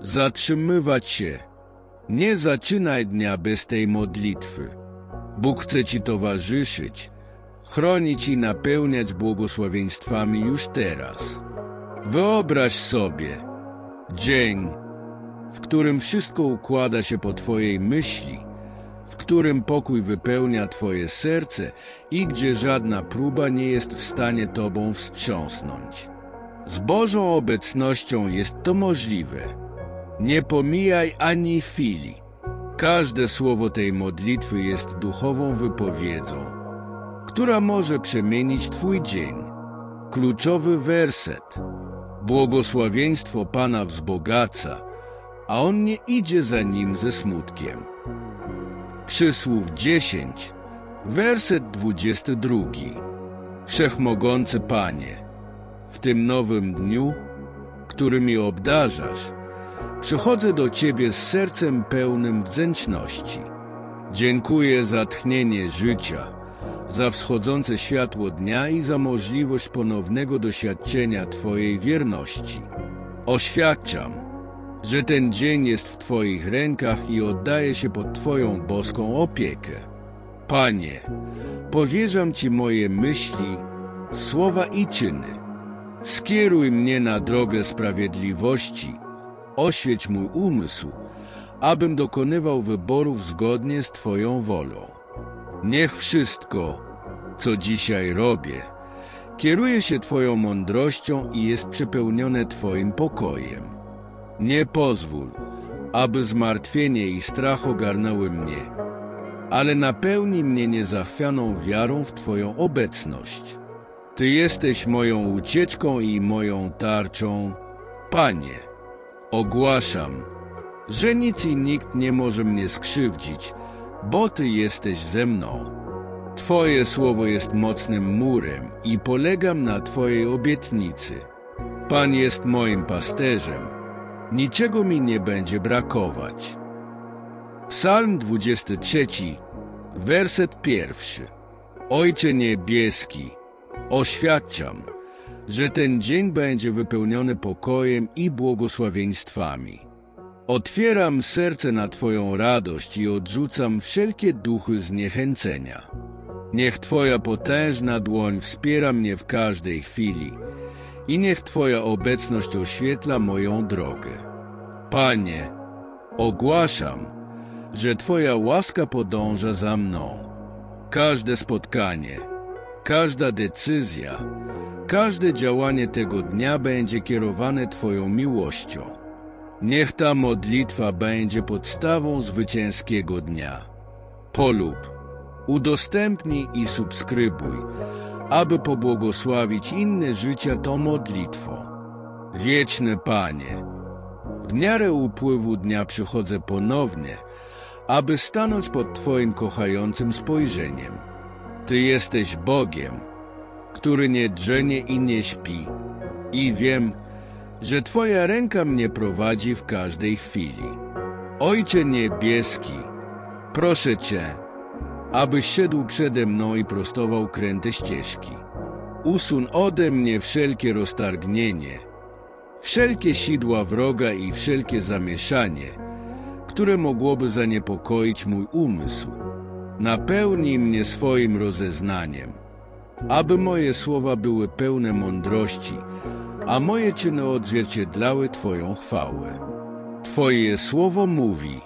zatrzymywać się. Nie zaczynaj dnia bez tej modlitwy. Bóg chce Ci towarzyszyć, chronić i napełniać błogosławieństwami już teraz. Wyobraź sobie dzień, w którym wszystko układa się po Twojej myśli, w którym pokój wypełnia Twoje serce i gdzie żadna próba nie jest w stanie Tobą wstrząsnąć. Z Bożą obecnością jest to możliwe. Nie pomijaj ani chwili. Każde słowo tej modlitwy jest duchową wypowiedzią, która może przemienić Twój dzień. Kluczowy werset. Błogosławieństwo Pana wzbogaca, a On nie idzie za nim ze smutkiem. Przysłów 10, werset 22. Wszechmogący Panie, w tym nowym dniu, który mi obdarzasz, przychodzę do Ciebie z sercem pełnym wdzięczności. Dziękuję za tchnienie życia, za wschodzące światło dnia i za możliwość ponownego doświadczenia Twojej wierności. Oświadczam, że ten dzień jest w Twoich rękach i oddaję się pod Twoją boską opiekę. Panie, powierzam Ci moje myśli, słowa i czyny. Skieruj mnie na drogę sprawiedliwości, oświeć mój umysł, abym dokonywał wyborów zgodnie z Twoją wolą. Niech wszystko, co dzisiaj robię, kieruje się Twoją mądrością i jest przepełnione Twoim pokojem. Nie pozwól, aby zmartwienie i strach ogarnęły mnie, ale napełnij mnie niezachwianą wiarą w Twoją obecność. Ty jesteś moją ucieczką i moją tarczą, Panie. Ogłaszam, że nic i nikt nie może mnie skrzywdzić, bo Ty jesteś ze mną. Twoje słowo jest mocnym murem i polegam na Twojej obietnicy. Pan jest moim pasterzem, niczego mi nie będzie brakować. Psalm 23, werset pierwszy. Ojcze niebieski, oświadczam, że ten dzień będzie wypełniony pokojem i błogosławieństwami. Otwieram serce na Twoją radość i odrzucam wszelkie duchy zniechęcenia. Niech Twoja potężna dłoń wspiera mnie w każdej chwili i niech Twoja obecność oświetla moją drogę. Panie, ogłaszam, że Twoja łaska podąża za mną. Każde spotkanie, każda decyzja, każde działanie tego dnia będzie kierowane Twoją miłością. Niech ta modlitwa będzie podstawą zwycięskiego dnia. Polub, udostępnij i subskrybuj, aby pobłogosławić inne życia tą modlitwą. Wieczny Panie, w miarę upływu dnia przychodzę ponownie, aby stanąć pod Twoim kochającym spojrzeniem. Ty jesteś Bogiem, który nie drzenie i nie śpi, i wiem, że Twoja ręka mnie prowadzi w każdej chwili. Ojcze niebieski, proszę Cię, abyś szedł przede mną i prostował kręte ścieżki. Usuń ode mnie wszelkie roztargnienie, wszelkie sidła wroga i wszelkie zamieszanie, które mogłoby zaniepokoić mój umysł. Napełnij mnie swoim rozeznaniem, aby moje słowa były pełne mądrości, a moje czyny odzwierciedlały Twoją chwałę. Twoje słowo mówi: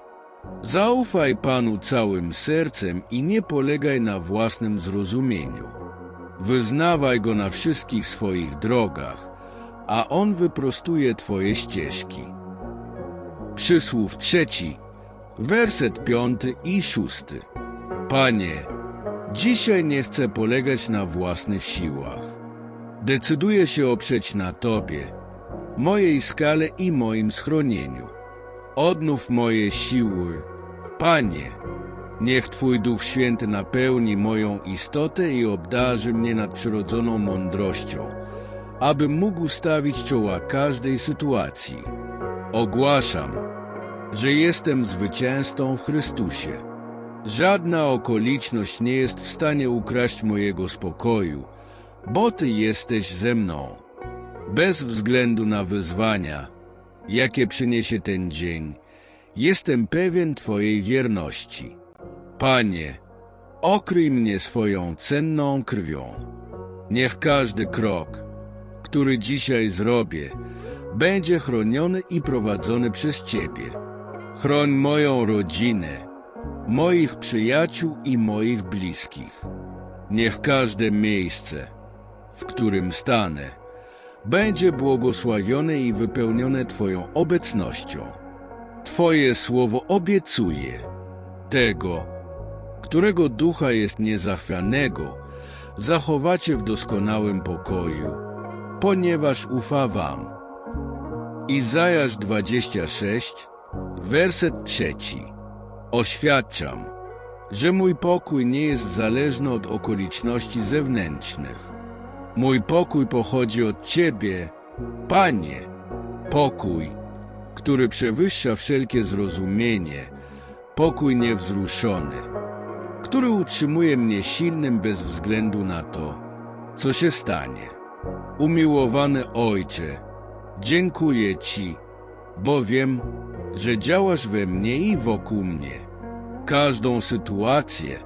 Zaufaj Panu całym sercem i nie polegaj na własnym zrozumieniu. Wyznawaj Go na wszystkich swoich drogach, a On wyprostuje Twoje ścieżki. Przysłów trzeci, werset piąty i szósty. Panie, dzisiaj nie chcę polegać na własnych siłach. Decyduję się oprzeć na Tobie, mojej skale i moim schronieniu. Odnów moje siły. Panie, niech Twój Duch Święty napełni moją istotę i obdarzy mnie nadprzyrodzoną mądrością, abym mógł stawić czoła każdej sytuacji. Ogłaszam, że jestem zwycięzcą w Chrystusie. Żadna okoliczność nie jest w stanie ukraść mojego spokoju, bo Ty jesteś ze mną. Bez względu na wyzwania, jakie przyniesie ten dzień, jestem pewien Twojej wierności. Panie, okryj mnie swoją cenną krwią. Niech każdy krok, który dzisiaj zrobię, będzie chroniony i prowadzony przez Ciebie. Chroń moją rodzinę, moich przyjaciół i moich bliskich. Niech każde miejsce, w którym stanę, będzie błogosławione i wypełnione Twoją obecnością. Twoje słowo obiecuje tego, którego ducha jest niezachwianego, zachowacie w doskonałym pokoju, ponieważ ufa wam. Izajasz 26, werset trzeci. Oświadczam, że mój pokój nie jest zależny od okoliczności zewnętrznych. Mój pokój pochodzi od Ciebie, Panie. Pokój, który przewyższa wszelkie zrozumienie, pokój niewzruszony, który utrzymuje mnie silnym bez względu na to, co się stanie. Umiłowany Ojcze, dziękuję Ci, bo wiem, że działasz we mnie i wokół mnie. Każdą sytuację,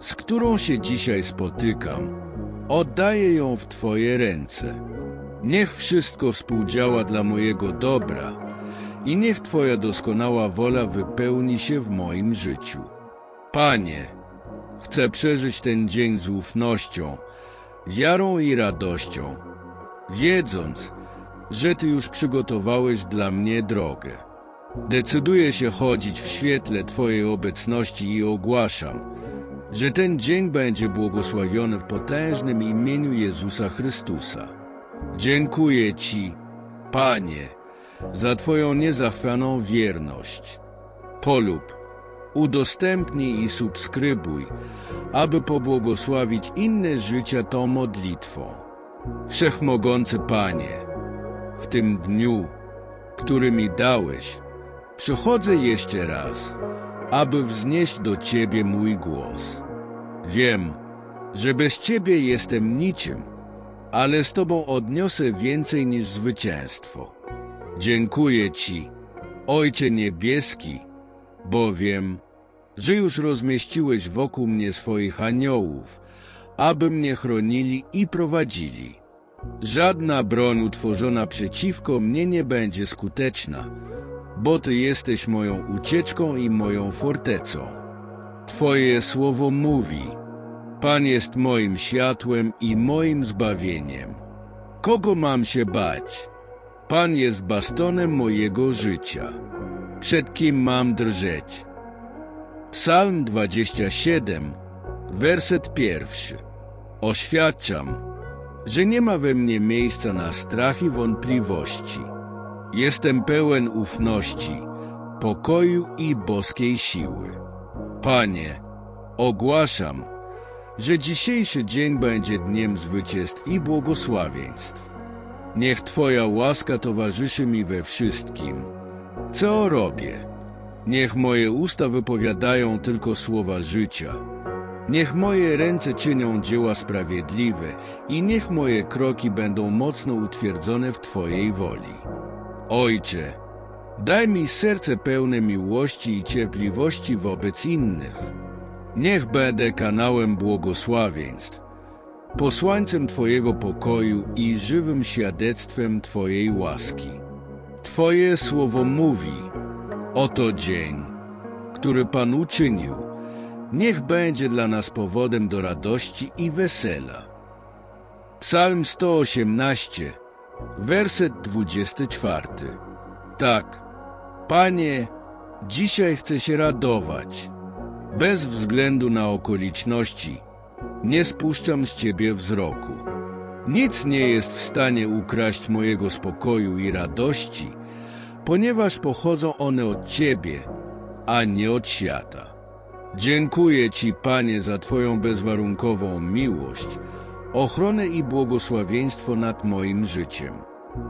z którą się dzisiaj spotykam, oddaję ją w Twoje ręce. Niech wszystko współdziała dla mojego dobra i niech Twoja doskonała wola wypełni się w moim życiu. Panie, chcę przeżyć ten dzień z ufnością, wiarą i radością, wiedząc, że Ty już przygotowałeś dla mnie drogę. Decyduję się chodzić w świetle Twojej obecności i ogłaszam, że ten dzień będzie błogosławiony w potężnym imieniu Jezusa Chrystusa. Dziękuję Ci, Panie, za Twoją niezachwianą wierność. Polub, udostępnij i subskrybuj, aby pobłogosławić inne życia tą modlitwą. Wszechmogący Panie, w tym dniu, który mi dałeś, przychodzę jeszcze raz, aby wznieść do Ciebie mój głos. Wiem, że bez Ciebie jestem niczym, ale z Tobą odniosę więcej niż zwycięstwo. Dziękuję Ci, Ojcze Niebieski, bo wiem, że już rozmieściłeś wokół mnie swoich aniołów, aby mnie chronili i prowadzili. Żadna broń utworzona przeciwko mnie nie będzie skuteczna, bo Ty jesteś moją ucieczką i moją fortecą. Twoje słowo mówi, Pan jest moim światłem i moim zbawieniem. Kogo mam się bać? Pan jest bastonem mojego życia. Przed kim mam drżeć? Psalm 27, werset pierwszy. Oświadczam, że nie ma we mnie miejsca na strach i wątpliwości. Jestem pełen ufności, pokoju i boskiej siły. Panie, ogłaszam, że dzisiejszy dzień będzie dniem zwycięstw i błogosławieństw. Niech Twoja łaska towarzyszy mi we wszystkim, co robię. Niech moje usta wypowiadają tylko słowa życia. Niech moje ręce czynią dzieła sprawiedliwe i niech moje kroki będą mocno utwierdzone w Twojej woli. Ojcze, daj mi serce pełne miłości i cierpliwości wobec innych. Niech będę kanałem błogosławieństw, posłańcem Twojego pokoju i żywym świadectwem Twojej łaski. Twoje słowo mówi, oto dzień, który Pan uczynił, niech będzie dla nas powodem do radości i wesela. Psalm 118 Werset 24. Tak, Panie, dzisiaj chcę się radować. Bez względu na okoliczności, nie spuszczam z Ciebie wzroku. Nic nie jest w stanie ukraść mojego spokoju i radości, ponieważ pochodzą one od Ciebie, a nie od świata. Dziękuję Ci, Panie, za Twoją bezwarunkową miłość, ochronę i błogosławieństwo nad moim życiem.